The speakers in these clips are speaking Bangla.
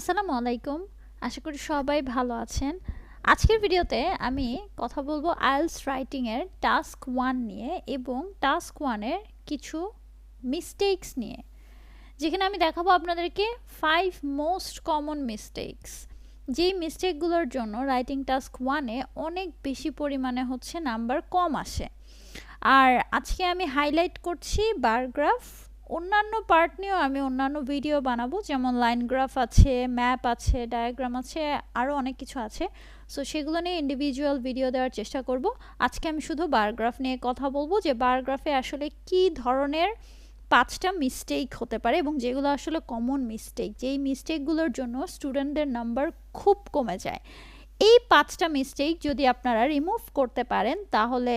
আসসালামু আলাইকুম। আশা করি সবাই ভালো আছেন। আজকের ভিডিওতে আমি কথা বলব আইলস রাইটিংয়ের টাস্ক ওয়ান নিয়ে এবং টাস্ক ওয়ানের কিছু মিস্টেকস নিয়ে। যেখানে আমি দেখাবো আপনাদেরকে ফাইভ মোস্ট কমন মিস্টেকস যেই মিস্টেকগুলোর জন্য রাইটিং টাস্ক ওয়ানে অনেক বেশি পরিমাণে হচ্ছে নাম্বার কম আসে। আর আজকে আমি হাইলাইট করছি বারগ্রাফ অন্যান্য পার্ট নিয়েও আমি অন্যান্য ভিডিও বানাবো। যেমন লাইন গ্রাফ আছে ম্যাপ আছে ডায়াগ্রাম আছে আরও অনেক কিছু আছে। সো সেগুলো নিয়ে ইন্ডিভিজুয়াল ভিডিও দেওয়ার চেষ্টা করব। আজকে আমি শুধু বারগ্রাফ নিয়ে কথা বলব যে বারগ্রাফে আসলে কি ধরনের পাঁচটা মিস্টেক হতে পারে এবং যেগুলো আসলে কমন মিস্টেক যেই মিস্টেকগুলোর জন্য স্টুডেন্টদের নাম্বার খুব কমে যায়। এই পাঁচটা মিস্টেক যদি আপনারা রিমুভ করতে পারেন, তাহলে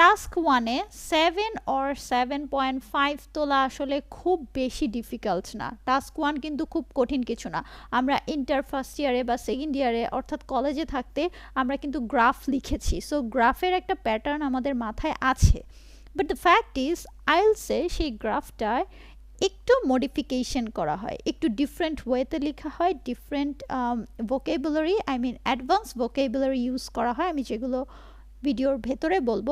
টাস্ক ওয়ানে seven or seven point five তোলা আসলে খুব বেশি ডিফিকাল্ট না। টাস্ক ওয়ান কিন্তু খুব কঠিন কিছু না। আমরা ইন্টার ফার্স্ট ইয়ারে বা সেকেন্ড ইয়ারে অর্থাৎ কলেজে থাকতে আমরা কিন্তু গ্রাফ লিখেছি। সো গ্রাফের একটা প্যাটার্ন আমাদের মাথায় আছে। বাট দ্য ফ্যাক্ট ইজ আইলসে সেই গ্রাফটায় একটু মডিফিকেশন করা হয়। একটু ডিফারেন্ট ওয়েতে লেখা হয় different vocabulary I mean advance vocabulary use করা হয়। আমি যেগুলো ভিডিওর ভেতরে বলব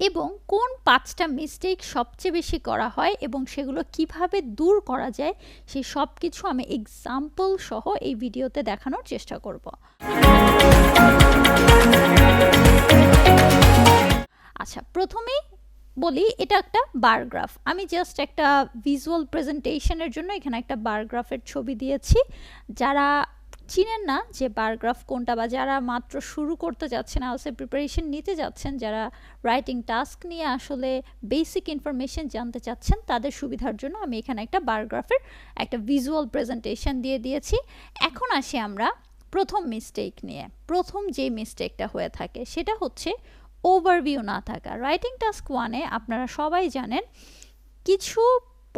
এবং কোন পাঁচটা মিস্টেক সবচেয়ে বেশি করা হয় এবং সেগুলো কীভাবে দূর করা যায় সেই সব কিছু আমি এক্সাম্পল সহ এই ভিডিওতে দেখানোর চেষ্টা করব। আচ্ছা প্রথমেই বলি, এটা একটা বারগ্রাফ আমি জাস্ট একটা ভিজুয়াল প্রেজেন্টেশনের জন্য এখানে একটা বারগ্রাফের ছবি দিয়েছি। যারা চিনেন না যে বারগ্রাফ কোনটা বা যারা মাত্র শুরু করতে যাচ্ছেন আলসে প্রিপারেশন নিতে যাচ্ছেন, যারা রাইটিং টাস্ক নিয়ে আসলে বেসিক ইনফরমেশন জানতে চাচ্ছেন, তাদের সুবিধার জন্য আমি এখানে একটা বারগ্রাফের একটা ভিজুয়াল প্রেজেন্টেশন দিয়ে দিয়েছি। এখন আসি আমরা প্রথম মিস্টেক নিয়ে। প্রথম যে মিস্টেকটা হয়ে থাকে, সেটা হচ্ছে ওভারভিউ না থাকা। রাইটিং টাস্ক ওয়ানে আপনারা সবাই জানেন, কিছু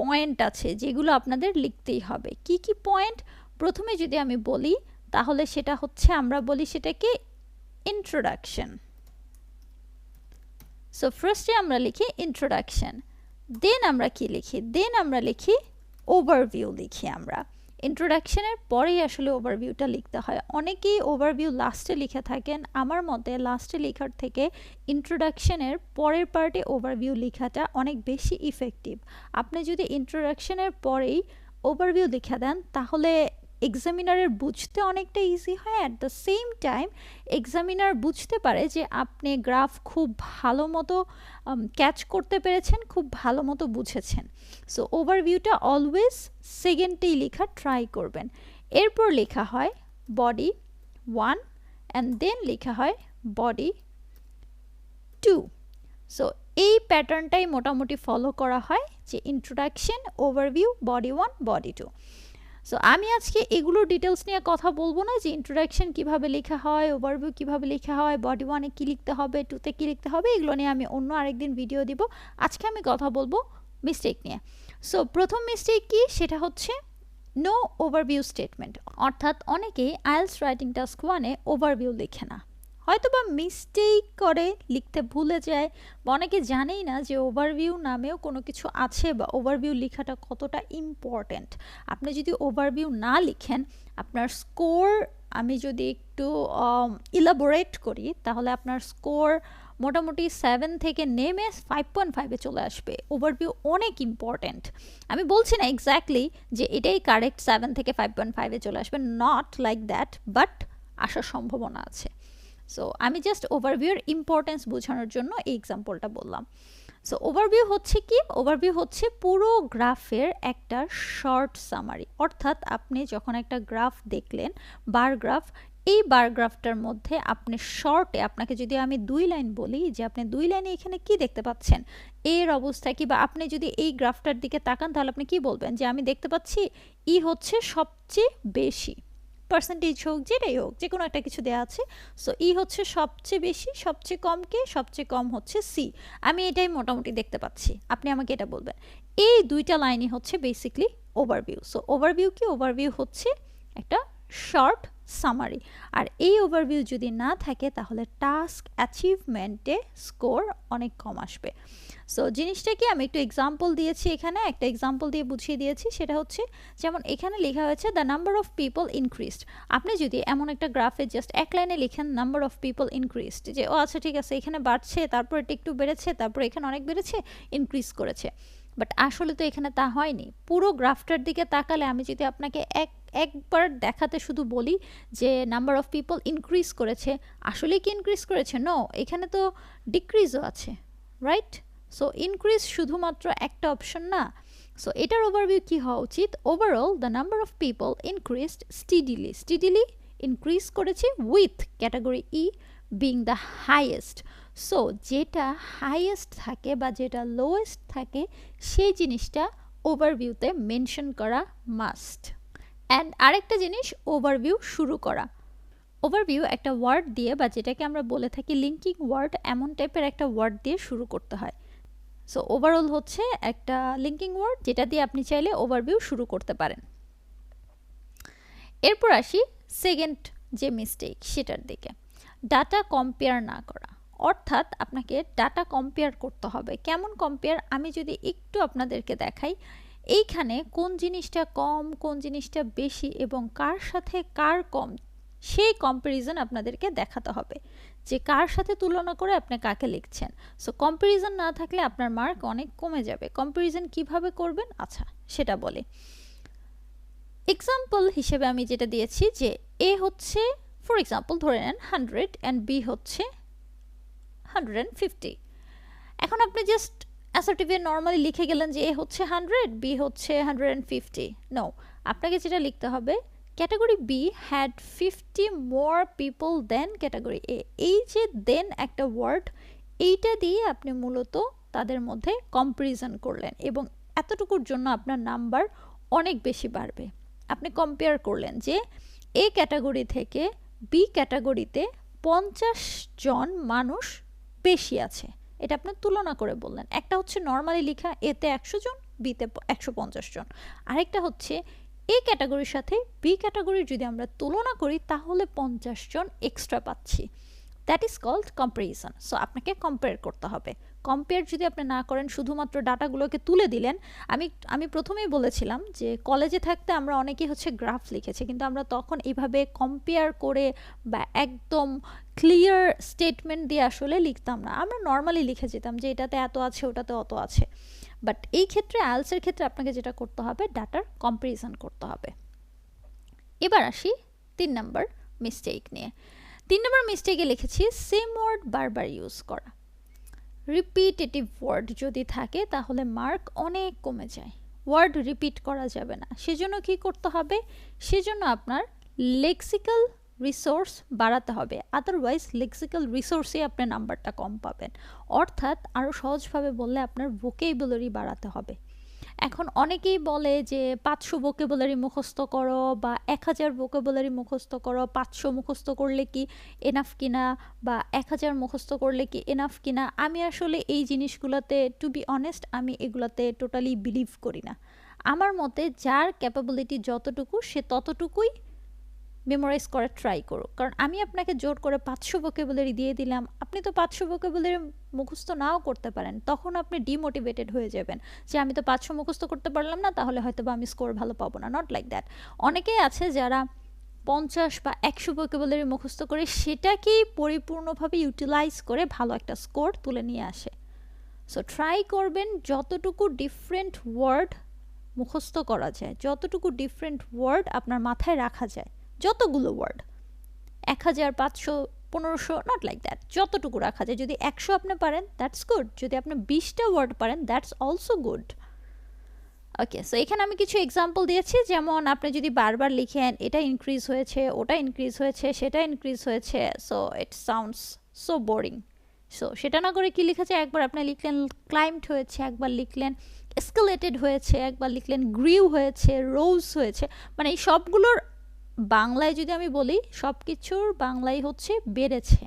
পয়েন্ট আছে যেগুলো আপনাদের লিখতেই হবে। কি কি পয়েন্ট প্রথমে যদি আমি বলি, তাহলে সেটা হচ্ছে আমরা বলি সেটাকে ইন্ট্রোডাকশন সো ফার্স্টে আমরা লিখি ইন্ট্রোডাকশন দেন আমরা কি লিখি? দেন আমরা লিখি ওভারভিউ লিখি আমরা। ইন্ট্রোডাকশনের পরেই আসলে ওভারভিউটা লিখতে হয়। অনেকেই ওভারভিউ লাস্টে লিখে থাকেন। আমার মতে লাস্টে লেখার থেকে ইন্ট্রোডাকশনের পরের পার্টে ওভারভিউ লেখাটা অনেক বেশি ইফেক্টিভ আপনি যদি ইন্ট্রোডাকশনের পরেই ওভারভিউ লিখে দেন, তাহলে এক্সামিনারের বুঝতে অনেকটা ইজি হয়। At the same time examiner বুঝতে পারে যে আপনি গ্রাফ খুব ভালো মতো ক্যাচ করতে পেরেছেন, খুব ভালো মতো বুঝেছেন। সো ওভারভিউটা অলওয়েজ সেকেন্ডেই লেখা ট্রাই করবেন। এরপর লেখা হয় বডি ওয়ান অ্যান্ড দেন লেখা হয় বডি টু সো এই প্যাটার্নটাই মোটামুটি ফলো করা হয় যে introduction overview body one body two so আমি আজকে এগুলো ডিটেলস নিয়ে কথা বলব না যে ইন্ট্রোডাকশন কীভাবে লেখা হয় ওভারভিউ কীভাবে লেখা হয় বডি ওয়ানে কী লিখতে হবে টুতে কী লিখতে হবে, এগুলো নিয়ে আমি অন্য আরেকদিন ভিডিও দিব। আজকে আমি কথা বলব মিস্টেক নিয়ে। সো প্রথম মিস্টেক কি? সেটা হচ্ছে নো ওভারভিউ স্টেটমেন্ট অর্থাৎ অনেকেই আইলস রাইটিং টাস্ক ওয়ানে ওভারভিউ লেখে না। হয়তো বা মিস্টেক করে লিখতে ভুলে যায়। বা অনেকে জানেই না যে ওভারভিউ নামেও কোনো কিছু আছে বা ওভারভিউ লেখাটা কতটা ইম্পর্ট্যান্ট আপনি যদি ওভারভিউ না লিখেন, আপনার স্কোর আমি যদি একটু ইলাবোরেট করি, তাহলে আপনার স্কোর মোটামুটি সেভেন থেকে নেমে ফাইভ পয়েন্ট ফাইভে চলে আসবে। ওভারভিউ অনেক ইম্পর্ট্যান্ট আমি বলছি না এক্স্যাক্টলি যে এটাই কারেক্ট সেভেন থেকে ফাইভ পয়েন্ট ফাইভে চলে আসবে নট লাইক দ্যাট বাট আসার সম্ভাবনা আছে। সো আমি জাস্ট ওভারভিউর ইম্পর্টেন্স বোঝানোর জন্য এই এক্সাম্পলটা বললাম। সো ওভারভিউ হচ্ছে কি? ওভারভিউ হচ্ছে পুরো গ্রাফের একটা শর্ট সামারি অর্থাৎ আপনি যখন একটা গ্রাফ দেখলেন বার গ্রাফ এই বার গ্রাফটার মধ্যে আপনি শর্টে আপনাকে যদি আমি দুই লাইন বলি, যে আপনি দুই লাইনে এখানে কি দেখতে পাচ্ছেন? এর অবস্থা কি? বা আপনি যদি এই গ্রাফটার দিকে তাকান, তাহলে আপনি কি বলবেন? যে আমি দেখতে পাচ্ছি ই হচ্ছে সবচেয়ে বেশি। পার্সেন্টেজ হোক, যেটাই হোক যে কোনো একটা কিছু দেওয়া আছে। সো ই হচ্ছে সবচেয়ে বেশি, সবচেয়ে কম কে, সবচেয়ে কম হচ্ছে সি আমি এটাই মোটামুটি দেখতে পাচ্ছি। আপনি আমাকে এটা বলবেন। এই দুইটা লাইনই হচ্ছে বেসিকলি ওভারভিউ সো ওভারভিউ কি? ওভারভিউ হচ্ছে একটা শর্ট সামারি আর এই ওভারভিউ যদি না থাকে, তাহলে টাস্ক অ্যাচিভমেন্টে স্কোর অনেক কম আসবে। সো জিনিসটা কি? আমি একটু এক্সাম্পল দিয়েছি এখানে। একটা এক্সাম্পল দিয়ে বুঝিয়ে দিয়েছি। সেটা হচ্ছে, যেমন এখানে লেখা হয়েছে the number of people increased আপনি যদি এমন একটা গ্রাফে জাস্ট এক লাইনে লিখেন নাম্বার অফ পিপল ইনক্রিজড যে, ও আচ্ছা ঠিক আছে, এখানে বাড়ছে, তারপর এটা একটু বেড়েছে, তারপর এখানে অনেক বেড়েছে ইনক্রিজ করেছে। বাট আসলে তো এখানে তা হয়নি। পুরো গ্রাফটার দিকে তাকালে আমি যদি আপনাকে এক একবার দেখাতে শুধু বলি যে নাম্বার অফ পিপল ইনক্রিজ করেছে। আসলে কি ইনক্রিজ করেছে? নো এখানে তো ডিক্রিজও আছে রাইট সো ইনক্রিজ শুধুমাত্র একটা অপশন না। সো এটার ওভারভিউ কী হওয়া উচিত? Overall the number of people increased steadily steadily increase করেছে with category E being the highest so যেটা হাইয়েস্ট থাকে বা যেটা লোয়েস্ট থাকে, সেই জিনিসটা ওভারভিউতে মেনশন করা মাস্ট অ্যান্ড আরেকটা জিনিস ওভারভিউ শুরু করা। ওভারভিউ একটা ওয়ার্ড দিয়ে বা যেটাকে আমরা বলে থাকি লিঙ্কিং ওয়ার্ড এমন টাইপের একটা ওয়ার্ড দিয়ে শুরু করতে হয়। সো ওভারঅল হচ্ছে একটা লিঙ্কিং ওয়ার্ড যেটা দিয়ে আপনি চাইলে ওভারভিউ শুরু করতে পারেন। এরপর আসি সেকেন্ড যে মিস্টেক সেটার দিকে। ডাটা কম্পেয়ার না করা। অর্থাৎ আপনাকে ডাটা কম্পেয়ার করতে হবে। কেমন কম্পেয়ার আমি যদি একটু আপনাদেরকে দেখাই এইখানে কোন জিনিসটা কম, কোন জিনিসটা বেশি এবং কার সাথে কার কম, সেই কম্প্যারিজন আপনাদেরকে দেখাতে হবে। যে কার সাথে তুলনা করে আপনি কাকে লিখছেন। সো কম্প্যারিজন না থাকলে আপনার মার্ক অনেক কমে যাবে। কম্প্যারিজন কীভাবে করবেন? আচ্ছা সেটা বলে। এক্সাম্পল হিসেবে আমি যেটা দিয়েছি যে এ হচ্ছে ফর এক্সাম্পল ধরে নেন হান্ড্রেড অ্যান্ড বি হচ্ছে হান্ড্রেড অ্যান্ড ফিফটি এখন আপনি জাস্ট অ্যাসার্টিভে নর্মালি লিখে গেলেন যে এ হচ্ছে হান্ড্রেড বি হচ্ছে হান্ড্রেড অ্যান্ড ফিফটি নো আপনাকে যেটা লিখতে হবে category B had fifty more people than category A এই যে দেন একটা ওয়ার্ড এইটা দিয়ে আপনি মূলত তাদের মধ্যে কম্পারিজন করলেন এবং এতটুকুর জন্য আপনার নাম্বার অনেক বেশি বাড়বে। আপনি কম্পেয়ার করলেন যে এ ক্যাটাগরি থেকে বি ক্যাটাগরিতে পঞ্চাশ জন মানুষ বেশি আছে। এটা আপনি তুলনা করে বললেন। একটা হচ্ছে নর্মালি লেখা এতে একশো জন, বিতে একশো পঞ্চাশ জন। আরেকটা হচ্ছে এ ক্যাটাগরির সাথে বি ক্যাটাগরির যদি আমরা তুলনা করি, তাহলে পঞ্চাশ জন এক্সট্রা পাচ্ছি। That is called comparison so আপনাকে কম্পেয়ার করতে হবে। কম্পেয়ার যদি আপনি না করেন, শুধুমাত্র ডাটাগুলোকে তুলে দিলেন, আমি আমি প্রথমেই বলেছিলাম যে কলেজে থাকতে আমরা অনেকেই হচ্ছে গ্রাফ লিখেছি, কিন্তু আমরা তখন এইভাবে কম্পেয়ার করে বা একদম ক্লিয়ার স্টেটমেন্ট দিয়ে আসলে লিখতাম না। আমরা নর্মালি লিখে যেতাম যে এটাতে এত আছে, ওটাতে অত আছে। বাট এই ক্ষেত্রে আলসের ক্ষেত্রে আপনাকে যেটা করতে হবে, ডাটার কম্পারিজন করতে হবে। এবার আসি তিন নম্বর মিস্টেক নিয়ে। তিন নম্বর মিস্টেকে লিখেছি সেম ওয়ার্ড বারবার ইউজ করা। রিপিটেটিভ ওয়ার্ড যদি থাকে, তাহলে মার্ক অনেক কমে যায়। ওয়ার্ড রিপিট করা যাবে না। সেজন্য কি করতে হবে? সেজন্য আপনার লেক্সিক্যাল রিসোর্স বাড়াতে হবে। আদারওয়াইজ লেক্সিক্যাল রিসোর্সে আপনার নাম্বারটা কম পাবেন। অর্থাৎ আরও সহজভাবে বললে আপনার ভোকেবুলারি বাড়াতে হবে। এখন অনেকেই বলে যে পাঁচশো ভোকেবুলারি মুখস্থ করো বা এক হাজার ভোকেবুলারি মুখস্থ করো। পাঁচশো মুখস্থ করলে কি এনাফ কিনা বা এক হাজার মুখস্থ করলে কি এনাফ কিনা? আমি আসলে এই জিনিসগুলোতে টু বি অনেস্ট আমি এগুলোতে টোটালি বিলিভ করি না। আমার মতে, যার ক্যাপাবিলিটি যতটুকু, সে ততটুকুই মেমোরাইজ করার ট্রাই করো কারণ আমি আপনাকে জোর করে পাঁচশো ভোকেবুলারি দিয়ে দিলাম, আপনি তো পাঁচশো ভোকেবুলারি মুখস্থ নাও করতে পারেন, তখন আপনি ডিমোটিভেটেড হয়ে যাবেন যে আমি তো পাঁচশো মুখস্থ করতে পারলাম না, তাহলে হয়তো বা আমি স্কোর ভালো পাবো না নট লাইক দ্যাট অনেকেই আছে যারা পঞ্চাশ বা একশো ভোকেবুলারি মুখস্থ করে সেটাকেই পরিপূর্ণভাবে ইউটিলাইজ করে ভালো একটা স্কোর তুলে নিয়ে আসে। সো ট্রাই করবেন যতটুকু ডিফারেন্ট ওয়ার্ড মুখস্থ করা যায়, যতটুকু ডিফারেন্ট ওয়ার্ড আপনার মাথায় রাখা যায় যতগুলো ওয়ার্ড এক হাজার, পাঁচশো, পনেরোশো নট লাইক দ্যাট যতটুকু রাখা যায়। যদি একশো আপনি পারেন দ্যাটস গুড যদি আপনি বিশটা ওয়ার্ড পারেন that's also good okay so এখানে আমি কিছু এক্সাম্পল দিয়েছি। যেমন আপনি যদি বারবার লিখেন, এটা ইনক্রিজ হয়েছে, ওটা ইনক্রিজ হয়েছে, সেটা ইনক্রিজ হয়েছে so it sounds so boring so সেটা না করে কি লিখেছে? একবার আপনি লিখলেন ক্লাইম্ট হয়েছে, একবার লিখলেন এসকেলেটেড হয়েছে, একবার লিখলেন গ্রিউ হয়েছে রোজ হয়েছে। মানে এই সবগুলোর বাংলায় যদি আমি বলি সব কিছুর বাংলায় হচ্ছে বেড়েছে।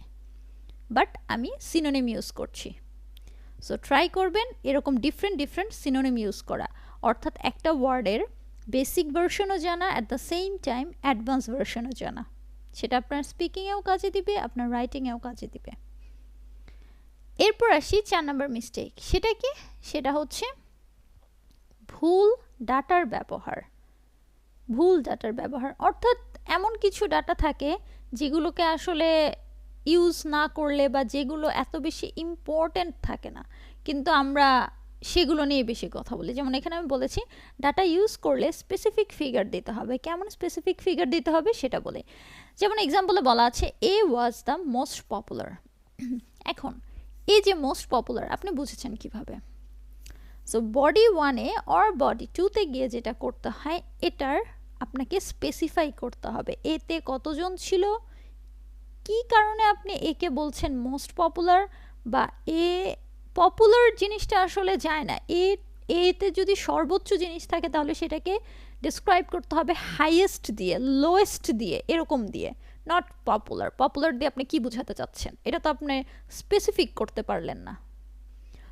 বাট আমি সিনোনিম ইউজ করছি। সো ট্রাই করবেন এরকম ডিফারেন্ট ডিফারেন্ট সিনোনিম ইউজ করা। অর্থাৎ একটা ওয়ার্ডের বেসিক ভার্সনও জানা at the same time advance ভার্সনও জানা। সেটা আপনার স্পিকিংয়েও কাজে দিবে, আপনার রাইটিংয়েও কাজে দিবে। এরপর আসি চার নম্বর মিস্টেক সেটা কি? সেটা হচ্ছে ভুল ডাটার ব্যবহার। ভুল ডাটার ব্যবহার। অর্থাৎ এমন কিছু ডাটা থাকে যেগুলোকে আসলে ইউজ না করলে বা যেগুলো এত বেশি ইম্পর্ট্যান্ট থাকে না। কিন্তু আমরা সেগুলো নিয়ে বেশি কথা বলি। যেমন এখানে আমি বলেছি, ডাটা ইউজ করলে স্পেসিফিক ফিগার দিতে হবে। কেমন স্পেসিফিক ফিগার দিতে হবে সেটা বলে। যেমন এক্সাম্পলে বলা আছে A was the most popular এখন এ যে মোস্ট পপুলার আপনি বুঝেছেন কীভাবে? সো বডি ওয়ানে অর বডি টুতে গিয়ে যেটা করতে হয়, এটার আপনাকে স্পেসিফাই করতে হবে। এতে কতজন ছিল? কি কারণে আপনি একে বলছেন মোস্ট পপুলার বা এ পপুলার জিনিসটা আসলে যায় না? এ, এতে যদি সর্বোচ্চ জিনিস থাকে তাহলে সেটাকে ডিসক্রাইব করতে হবে হাইয়েস্ট দিয়ে লোয়েস্ট দিয়ে, এরকম দিয়ে নট পপুলার পপুলার দিয়ে আপনি কি বোঝাতে চাচ্ছেন? এটা তো আপনি স্পেসিফিক করতে পারলেন না।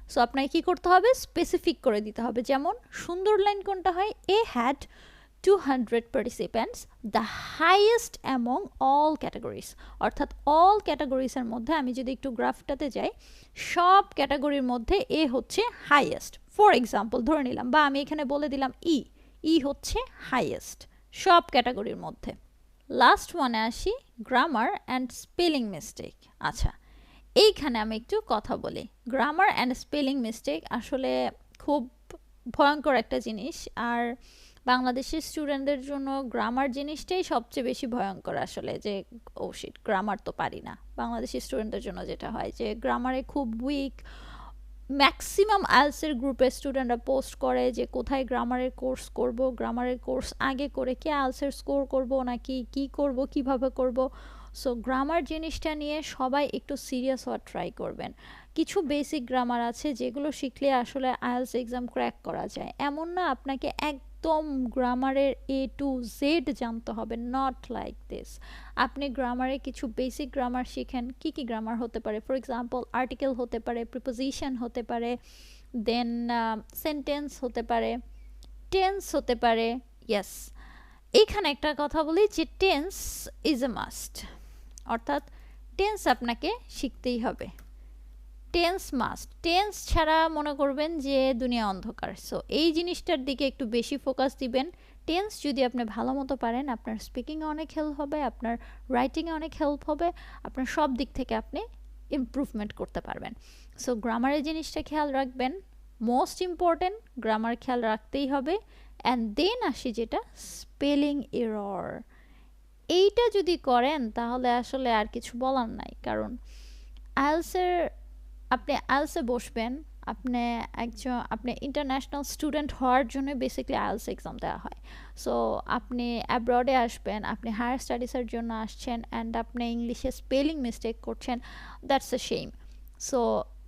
সো আপনাকে কী করতে হবে? স্পেসিফিক করে দিতে হবে। যেমন, সুন্দর লাইন কোনটা হয়? A had two hundred participants the highest among all categories অর্থাৎ অল ক্যাটাগরিজের মধ্যে, আমি যদি একটু গ্রাফটাতে যাই, সব ক্যাটাগরির মধ্যে এ হচ্ছে হাইয়েস্ট ফর এক্সাম্পল ধরে নিলাম, বা আমি এখানে বলে দিলাম ই ই হচ্ছে হাইয়েস্ট সব ক্যাটাগরির মধ্যে। লাস্ট ওয়ানে আসি গ্রামার অ্যান্ড স্পেলিং মিস্টেক আচ্ছা এইখানে আমি একটু কথা বলি। গ্রামার অ্যান্ড স্পেলিং মিস্টেক আসলে খুব ভয়ঙ্কর একটা জিনিস। আর বাংলাদেশের স্টুডেন্টদের জন্য গ্রামার জিনিসটাই সবচেয়ে বেশি ভয়ঙ্কর আসলে যে, ও শিট গ্রামার তো পারি না। বাংলাদেশি স্টুডেন্টদের জন্য যেটা হয় যে গ্রামারে খুব উইক ম্যাক্সিমাম আইলসের গ্রুপের স্টুডেন্টরা পোস্ট করে যে, কোথায় গ্রামারের কোর্স করব গ্রামারের কোর্স আগে করে কে আইলসের স্কোর করব নাকি কি করব, কীভাবে করব? সো গ্রামার জিনিসটা নিয়ে সবাই একটু সিরিয়াস হওয়ার ট্রাই করবেন। কিছু বেসিক গ্রামার আছে যেগুলো শিখলে আসলে আইএলস এক্সাম ক্র্যাক করা যায়। এমন না আপনাকে একদম গ্রামারের এ টু জেড জানতে হবে নট লাইক দিস আপনি গ্রামারে কিছু বেসিক গ্রামার শিখেন, কি কি গ্রামার হতে পারে? ফর এক্সাম্পল আর্টিকেল হতে পারে প্রিপোজিশন হতে পারে দেন সেন্টেন্স হতে পারে টেন্স হতে পারে ইয়েস এইখানে একটা কথা বলি যে টেন্স ইজ এ মাস্ট অর্থাৎ টেন্স আপনাকে শিখতেই হবে। Tense must. টেন্স ছাড়া মনে করবেন যে দুনিয়া অন্ধকার। সো এই জিনিসটার দিকে একটু বেশি ফোকাস দিবেন। টেন্স যদি আপনি ভালো মতো পারেন, আপনার স্পিকিংয়ে অনেক হেল্প হবে, আপনার রাইটিংয়ে অনেক হেল্প হবে, আপনার সব দিক থেকে আপনি ইমপ্রুভমেন্ট করতে পারবেন। সো গ্রামারের জিনিসটা খেয়াল রাখবেন। মোস্ট ইম্পর্টেন্ট গ্রামার খেয়াল রাখতেই হবে। অ্যান্ড দেন আসি যেটা, স্পেলিং এরর। এইটা যদি করেন, তাহলে আসলে আর কিছু বলার নাই। কারণ, আইলসের আপনি আইলসে বসবেন, আপনি একজন, আপনি ইন্টারন্যাশনাল স্টুডেন্ট হওয়ার জন্য বেসিকলি আইলস এক্সাম দেওয়া হয়। সো আপনি অ্যাব্রডে আসবেন, আপনি হায়ার স্টাডিজের জন্য আসছেন অ্যান্ড আপনি ইংলিশে স্পেলিং মিস্টেক করছেন that's a shame so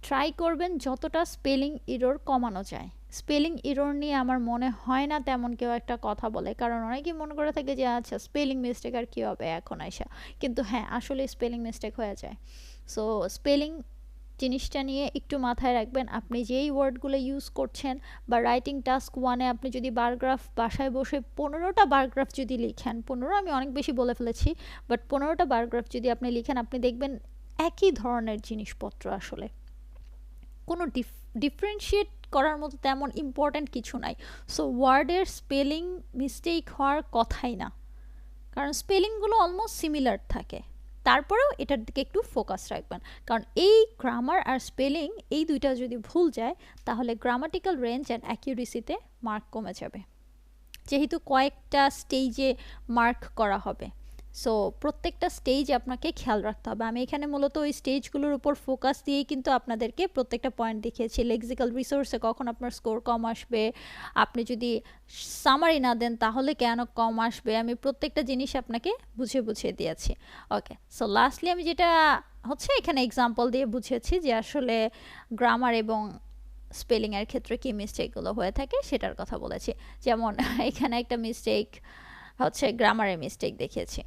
try করবেন যতটা স্পেলিং ইরোর কমানো যায়। স্পেলিং ইরোর নিয়ে আমার মনে হয় না তেমন কেউ একটা কথা বলে, কারণ অনেকেই মনে করে থাকে যে আচ্ছা স্পেলিং মিস্টেক আর কী হবে এখন আইসা? কিন্তু হ্যাঁ আসলে স্পেলিং মিস্টেক হয়ে যায়। সো স্পেলিং জিনিসটা নিয়ে একটু মাথায় রাখবেন, আপনি যেই ওয়ার্ডগুলো ইউজ করছেন বা রাইটিং টাস্ক ওয়ানে আপনি যদি বারগ্রাফ বাসায় বসে পনেরোটা বারগ্রাফ যদি লিখেন, পনেরো আমি অনেক বেশি বলে ফেলেছি, বাট পনেরোটা বারগ্রাফ যদি আপনি লিখেন, আপনি দেখবেন একই ধরনের জিনিসপত্র আসলে। কোনো ডিফারেন্সিয়েট করার মতো তেমন ইম্পর্ট্যান্ট কিছু নাই। সো ওয়ার্ডের স্পেলিং মিস্টেক হওয়ার কথাই না। কারণ স্পেলিংগুলো অলমোস্ট সিমিলার থাকে। তারপরেও এটার দিকে একটু ফোকাস রাখবেন। কারণ এই গ্রামার আর স্পেলিং এই দুইটা যদি ভুল যায়, তাহলে গ্রামাটিক্যাল রেঞ্জ অ্যান্ড অ্যাকিউরেসিতে মার্ক কমে যাবে। যেহেতু কয়েকটা স্টেজে মার্ক করা হবে। সো প্রত্যেকটা স্টেজ আপনাকে খেয়াল রাখতে হবে। আমি এখানে মূলত ওই স্টেজগুলোর উপর ফোকাস দিয়েই কিন্তু আপনাদেরকে প্রত্যেকটা পয়েন্ট দেখিয়েছি। লেক্সিক্যাল রিসোর্সে কখন আপনার স্কোর কম আসবে? আপনি যদি সামারি না দেন, তাহলে কেন কম আসবে? আমি প্রত্যেকটা জিনিস আপনাকে বুঝিয়ে বুঝিয়ে দিয়েছি। ওকে সো লাস্টলি আমি যেটা হচ্ছে এখানে এক্সাম্পল দিয়ে বুঝিয়েছি যে আসলে গ্রামার এবং স্পেলিংয়ের ক্ষেত্রে কী মিস্টেকগুলো হয়ে থাকে, সেটার কথা বলেছি। যেমন এখানে একটা মিস্টেক হচ্ছে গ্রামারের মিস্টেক দেখিয়েছি।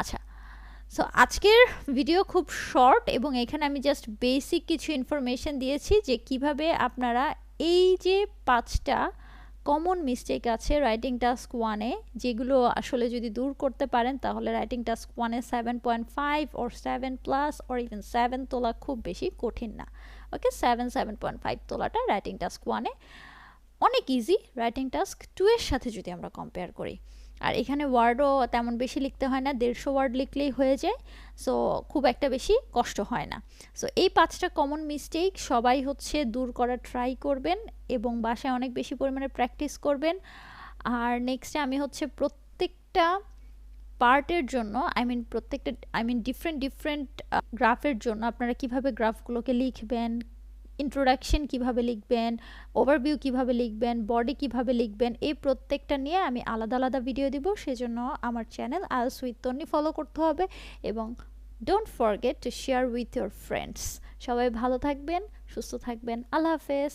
আচ্ছা সো আজকের ভিডিও খুব শর্ট এবং এখানে আমি জাস্ট বেসিক কিছু ইনফরমেশন দিয়েছি যে কীভাবে আপনারা এই যে পাঁচটা কমন মিস্টেক আছে রাইটিং টাস্ক ওয়ানে যেগুলো আসলে যদি দূর করতে পারেন তাহলে রাইটিং টাস্ক ওয়ানে seven point five or seven plus or even seven তোলা খুব বেশি কঠিন না। Okay seven seven point five তোলাটা রাইটিং টাস্ক ওয়ানে অনেক ইজি রাইটিং টাস্ক টু এর সাথে যদি আমরা কম্পেয়ার করি। আর এখানে ওয়ার্ডও তেমন বেশি লিখতে হয় না, দেড়শো ওয়ার্ড লিখলেই হয়ে যায় সো খুব একটা বেশি কষ্ট হয় না। সো এই পাঁচটা কমন মিস্টেক সবাই হচ্ছে দূর করার ট্রাই করবেন এবং বাসায় অনেক বেশি পরিমাণে প্র্যাকটিস করবেন। আর নেক্সটে আমি হচ্ছে প্রত্যেকটা পার্টের জন্য আই মিন প্রত্যেকটা আই মিন ডিফারেন্ট ডিফারেন্ট গ্রাফের জন্য আপনারা কীভাবে গ্রাফগুলোকে লিখবেন ইন্ট্রোডাকশন কীভাবে লিখবেন ওভারভিউ কীভাবে লিখবেন বডি কীভাবে লিখবেন, এই প্রত্যেকটা নিয়ে আমি আলাদা আলাদা ভিডিও দিব। সেজন্য আমার channel IELTS with Tonni follow করতে হবে এবং don't forget to share with your friends সবাই ভালো থাকবেন, সুস্থ থাকবেন। আল্লাহ হাফেজ।